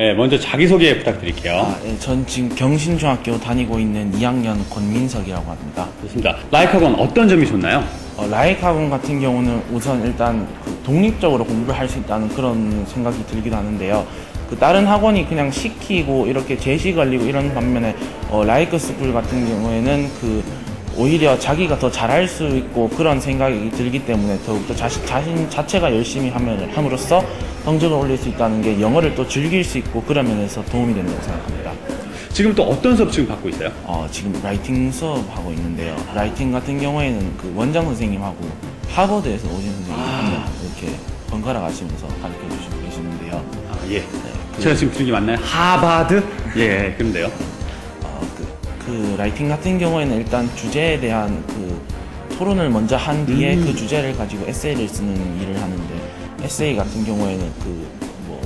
예, 먼저 자기소개 부탁드릴게요. 아, 예, 전 지금 경신중학교 다니고 있는 2학년 권민석이라고 합니다. 좋습니다. 라이크학원 어떤 점이 좋나요? 어, 라이크 학원 같은 경우는 우선 일단 그 독립적으로 공부를 할 수 있다는 그런 생각이 들기도 하는데요. 그 다른 학원이 그냥 시키고 이렇게 제시 걸리고 이런 반면에 어, 라이크 스쿨 같은 경우에는 그 오히려 자기가 더 잘할 수 있고 그런 생각이 들기 때문에 더욱더 자신, 자신 자체가 열심히 하면, 함으로써 성적을 올릴 수 있다는 게 영어를 또 즐길 수 있고 그런 면에서 도움이 된다고 생각합니다. 지금 또 어떤 수업 지금 받고 있어요? 어, 지금 라이팅 수업 하고 있는데요. 라이팅 같은 경우에는 그 원장 선생님하고 하버드에서 오신 선생님이 한명 이렇게 번갈아 가시면서 가르쳐 주시고 계시는데요. 아, 예. 제가 지금 게 맞나요? 하바드? 예, 그런데요. 어, 그, 그 라이팅 같은 경우에는 일단 주제에 대한 그 토론을 먼저 한 뒤에 그 주제를 가지고 에세이를 쓰는 일을 하는데 에세이 같은 경우에는 그 뭐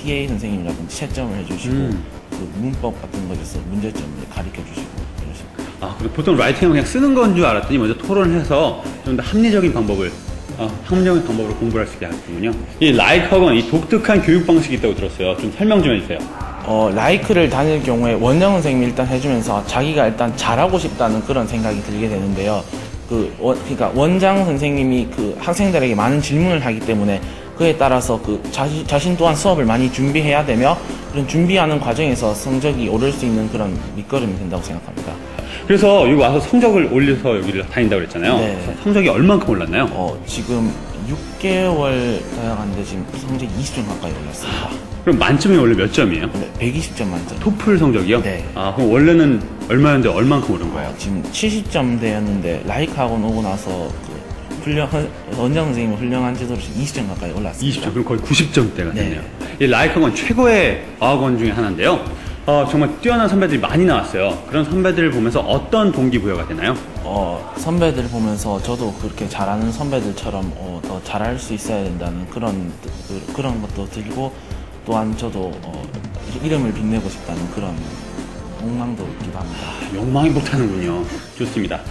TA 선생님이라든지 채점을 해주시고 음. 그 문법 같은 것에서 문제점을 가르쳐 주시고 이러십니다. 아, 그리고 보통 라이팅은 그냥 쓰는 건 줄 알았더니 먼저 토론을 해서 좀 더 합리적인 방법을, 어, 합리적인 방법으로 공부를 할수 있게 하는군요. 이 라이크학원, 이 독특한 교육 방식이 있다고 들었어요. 좀 설명 좀 해주세요. 어, 라이크를 다닐 경우에 원장 선생님이 일단 해주면서 자기가 일단 잘하고 싶다는 그런 생각이 들게 되는데요. 그, 원, 그러니까 원장 선생님이 그 학생들에게 많은 질문을 하기 때문에 그에 따라서 그 자신, 자신 또한 수업을 많이 준비해야 되며 그런 준비하는 과정에서 성적이 오를 수 있는 그런 밑거름이 된다고 생각합니다. 그래서 여기 와서 성적을 올려서 여기를 다닌다고 그랬잖아요. 네. 성적이 얼만큼 올랐나요? 어, 지금 6개월 다녀갔는데 지금 성적이 20점 가까이 올랐습니다. 그럼 만점에 원래 몇 점이에요? 네, 120점 만점. 토플 성적이요? 네. 아, 그럼 원래는 얼마였는데 얼만큼 오른 거예요? 어, 지금 70점대였는데 라이크 학원 오고 나서 그 훌륭 원장 선생님 훌륭한 지도로 지금 20점 가까이 올랐습니다. 20점, 그럼 거의 90점대가 네. 됐네요. 이 라이크학원 최고의 어학원 중에 하나인데요. 어, 정말 뛰어난 선배들이 많이 나왔어요. 그런 선배들을 보면서 어떤 동기부여가 되나요? 어, 선배들 보면서 저도 그렇게 잘하는 선배들처럼 어, 더 잘할 수 있어야 된다는 그런 그, 그런 것도 들고 또한 저도 어, 이름을 빛내고 싶다는 그런 욕망도 있기도 합니다. 욕망이 못하는군요. 좋습니다.